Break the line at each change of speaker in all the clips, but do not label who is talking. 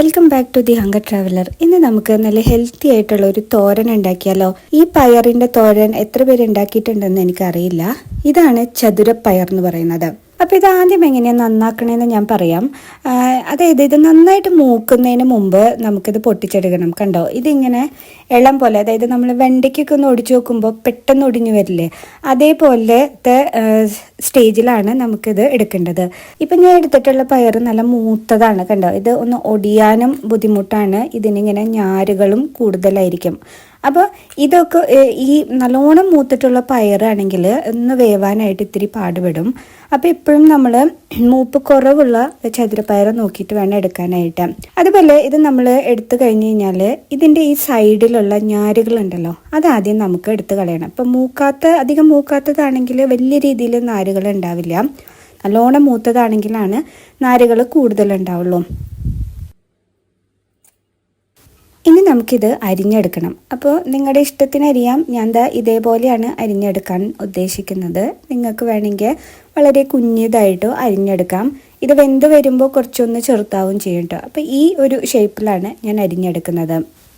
welcome back to the hunger traveller ഇന്ന് നമുക്ക് നല്ല ഹെൽത്തി ആയിട്ടുള്ള ഒരു തോരൻ ഉണ്ടാക്കിയാലോ ഈ പയറിന്റെ തോരൻ എത്ര പേര് ഉണ്ടാക്കിയിട്ടുണ്ടെന്ന് എനിക്കറിയില്ല ഇതാണ് ചതുരപ്പയർ എന്ന് പറയുന്നത് അപ്പം ഇത് ആദ്യം എങ്ങനെയാണ് നന്നാക്കണമെന്ന് ഞാൻ പറയാം അതായത് ഇത് നന്നായിട്ട് മൂക്കുന്നതിന് മുമ്പ് നമുക്കിത് പൊട്ടിച്ചെടുക്കണം കണ്ടോ ഇതിങ്ങനെ ഇളം പോലെ അതായത് നമ്മൾ വെണ്ടയ്ക്കൊക്കെ ഒന്ന് ഒടിച്ചു നോക്കുമ്പോൾ പെട്ടെന്ന് ഒടിഞ്ഞു വരില്ലേ അതേപോലത്തെ സ്റ്റേജിലാണ് നമുക്കിത് എടുക്കേണ്ടത് ഇപ്പം ഞാൻ എടുത്തിട്ടുള്ള പയർ നല്ല മൂത്തതാണ് കണ്ടോ ഇത് ഒന്ന് ഒടിയാനും ബുദ്ധിമുട്ടാണ് ഇതിനിങ്ങനെ ഞാരുകളും കൂടുതലായിരിക്കും അപ്പോൾ ഇതൊക്കെ ഈ നല്ലോണം മൂത്തിട്ടുള്ള പയറാണെങ്കിൽ ഒന്ന് വേവാനായിട്ട് ഇത്തിരി പാടുപെടും അപ്പോൾ എപ്പോഴും നമ്മൾ മൂപ്പ് കുറവുള്ള ചതുരപ്പയർ നോക്കിയിട്ട് വേണം എടുക്കാനായിട്ട് അതുപോലെ ഇത് നമ്മൾ എടുത്തു കഴിഞ്ഞ് കഴിഞ്ഞാൽ ഇതിൻ്റെ ഈ സൈഡിലുള്ള ഞാരുകളുണ്ടല്ലോ അതാദ്യം നമുക്ക് എടുത്തു കളയണം അപ്പോൾ മൂക്കാത്ത അധികം മൂക്കാത്തതാണെങ്കിൽ വലിയ രീതിയിൽ നാരുകൾ ഉണ്ടാവില്ല നല്ലോണം മൂത്തതാണെങ്കിലാണ് നാരുകൾ കൂടുതലുണ്ടാവുള്ളൂ നമുക്കിത് അരിഞ്ഞെടുക്കണം അപ്പോൾ നിങ്ങളുടെ ഇഷ്ടത്തിന് അരിയാം ഞാൻ ദാ ഇതേപോലെയാണ് അരിഞ്ഞെടുക്കാൻ ഉദ്ദേശിക്കുന്നത് നിങ്ങൾക്ക് വേണമെങ്കിൽ വളരെ കുഞ്ഞിതായിട്ടോ അരിഞ്ഞെടുക്കാം ഇത് വെന്ത് വരുമ്പോൾ കുറച്ചൊന്ന് ചെറുത്താവും ചെയ്യും കേട്ടോ അപ്പോൾ ഈ ഒരു ഷേപ്പിലാണ് ഞാൻ അരിഞ്ഞെടുക്കുന്നത്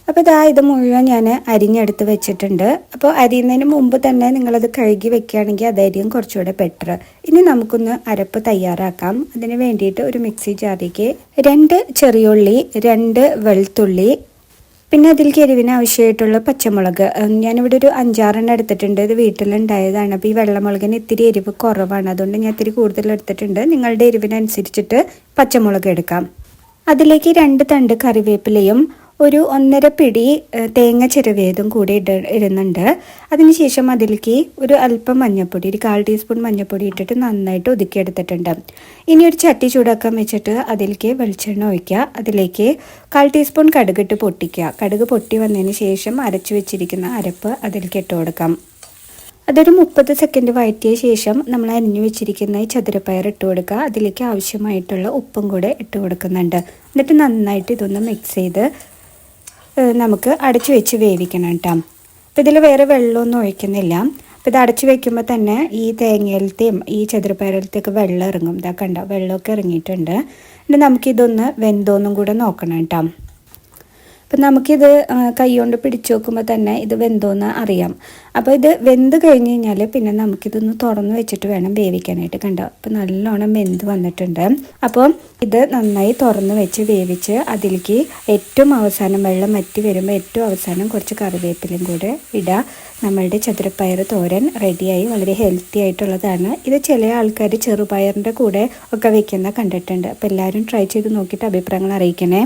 അപ്പോൾ ഇതാ ഇത് മുഴുവൻ ഞാൻ അരിഞ്ഞെടുത്ത് വെച്ചിട്ടുണ്ട് അപ്പോൾ അരിയുന്നതിന് മുമ്പ് തന്നെ നിങ്ങളത് കഴുകി വെക്കുകയാണെങ്കിൽ അത് കുറച്ചുകൂടെ ബെറ്റർ ഇനി നമുക്കൊന്ന് അരപ്പ് തയ്യാറാക്കാം അതിന് വേണ്ടിയിട്ട് ഒരു മിക്സി ജാറിക്ക് രണ്ട് ചെറിയുള്ളി രണ്ട് വെളുത്തുള്ളി പിന്നെ അതിലേക്ക് കരിവിന് ആവശ്യമായിട്ടുള്ള പച്ചമുളക് ഞാനിവിടെ ഒരു അഞ്ചാറെണ്ണം എടുത്തിട്ടുണ്ട് ഇത് വീട്ടിലുണ്ടായതാണ് അപ്പോൾ ഈ വെള്ളമുളകിന് ഇത്തിരി എരിവ് കുറവാണ് അതുകൊണ്ട് ഞാൻ ഇത്തിരി കൂടുതൽ എടുത്തിട്ടുണ്ട് നിങ്ങളുടെ എരിവിനനുസരിച്ചിട്ട് പച്ചമുളക് എടുക്കാം അതിലേക്ക് രണ്ട് തണ്ട് കറിവേപ്പിലയും ഒരു ഒന്നര പിടി തേങ്ങ ചെറുവേതും കൂടി ഇട ഇടുന്നുണ്ട് അതിനുശേഷം അതിലേക്ക് ഒരു അല്പം മഞ്ഞൾപ്പൊടി ഒരു കാൽ ടീസ്പൂൺ മഞ്ഞൾപ്പൊടി ഇട്ടിട്ട് നന്നായിട്ട് ഒതുക്കിയെടുത്തിട്ടുണ്ട് ഇനി ഒരു ചട്ടി ചൂടാക്കാൻ വെച്ചിട്ട് അതിലേക്ക് വെളിച്ചെണ്ണ ഒഴിക്കുക അതിലേക്ക് കാൽ ടീസ്പൂൺ കടുക് ഇട്ട് പൊട്ടിക്കുക കടുക് പൊട്ടി വന്നതിന് ശേഷം അരച്ചു വെച്ചിരിക്കുന്ന അരപ്പ് അതിലേക്ക് ഇട്ട് കൊടുക്കാം അതൊരു മുപ്പത് സെക്കൻഡ് വഴറ്റിയ ശേഷം നമ്മൾ അരിഞ്ഞു വെച്ചിരിക്കുന്ന ഈ ചതുരപ്പയർ ഇട്ട് കൊടുക്കുക അതിലേക്ക് ആവശ്യമായിട്ടുള്ള ഉപ്പും കൂടെ ഇട്ട് കൊടുക്കുന്നുണ്ട് എന്നിട്ട് നന്നായിട്ട് ഇതൊന്ന് മിക്സ് ചെയ്ത് നമുക്ക് അടച്ചു വെച്ച് വേവിക്കണം കേട്ടോ അപ്പോൾ ഇതിൽ വേറെ വെള്ളമൊന്നും ഒഴിക്കുന്നില്ല അപ്പോൾ ഇത് അടച്ചു വെക്കുമ്പോൾ തന്നെ ഈ തേങ്ങയിലത്തെയും ഈ ചെറുപയറിലത്തെയൊക്കെ വെള്ളം ഇറങ്ങും ഇതാ കണ്ടോ വെള്ളമൊക്കെ ഇറങ്ങിയിട്ടുണ്ട് എന്നിട്ട് നമുക്കിതൊന്ന് വെന്തോന്നും കൂടെ നോക്കണം കേട്ടോ അപ്പം നമുക്കിത് കൈകൊണ്ട് പിടിച്ചു നോക്കുമ്പോൾ തന്നെ ഇത് വെന്തോന്ന് അറിയാം അപ്പോൾ ഇത് വെന്ത് കഴിഞ്ഞ് കഴിഞ്ഞാൽ പിന്നെ നമുക്കിതൊന്ന് തുറന്ന് വെച്ചിട്ട് വേണം വേവിക്കാനായിട്ട് കണ്ടോ അപ്പം നല്ലോണം വെന്ത് വന്നിട്ടുണ്ട് അപ്പോൾ ഇത് നന്നായി തുറന്ന് വെച്ച് വേവിച്ച് അതിലേക്ക് ഏറ്റവും അവസാനം വെള്ളം വറ്റി വരുമ്പോൾ ഏറ്റവും അവസാനം കുറച്ച് കറിവേപ്പിലും കൂടെ ഇടുക നമ്മളുടെ ചതുരപ്പയർ തോരൻ റെഡിയായി വളരെ ഹെൽത്തി ആയിട്ടുള്ളതാണ് ഇത് ചില ആൾക്കാർ ചെറുപയറിൻ്റെ കൂടെ ഒക്കെ വെക്കുന്ന കണ്ടിട്ടുണ്ട് അപ്പോൾ എല്ലാവരും ട്രൈ ചെയ്ത് നോക്കിയിട്ട് അഭിപ്രായങ്ങൾ അറിയിക്കണേ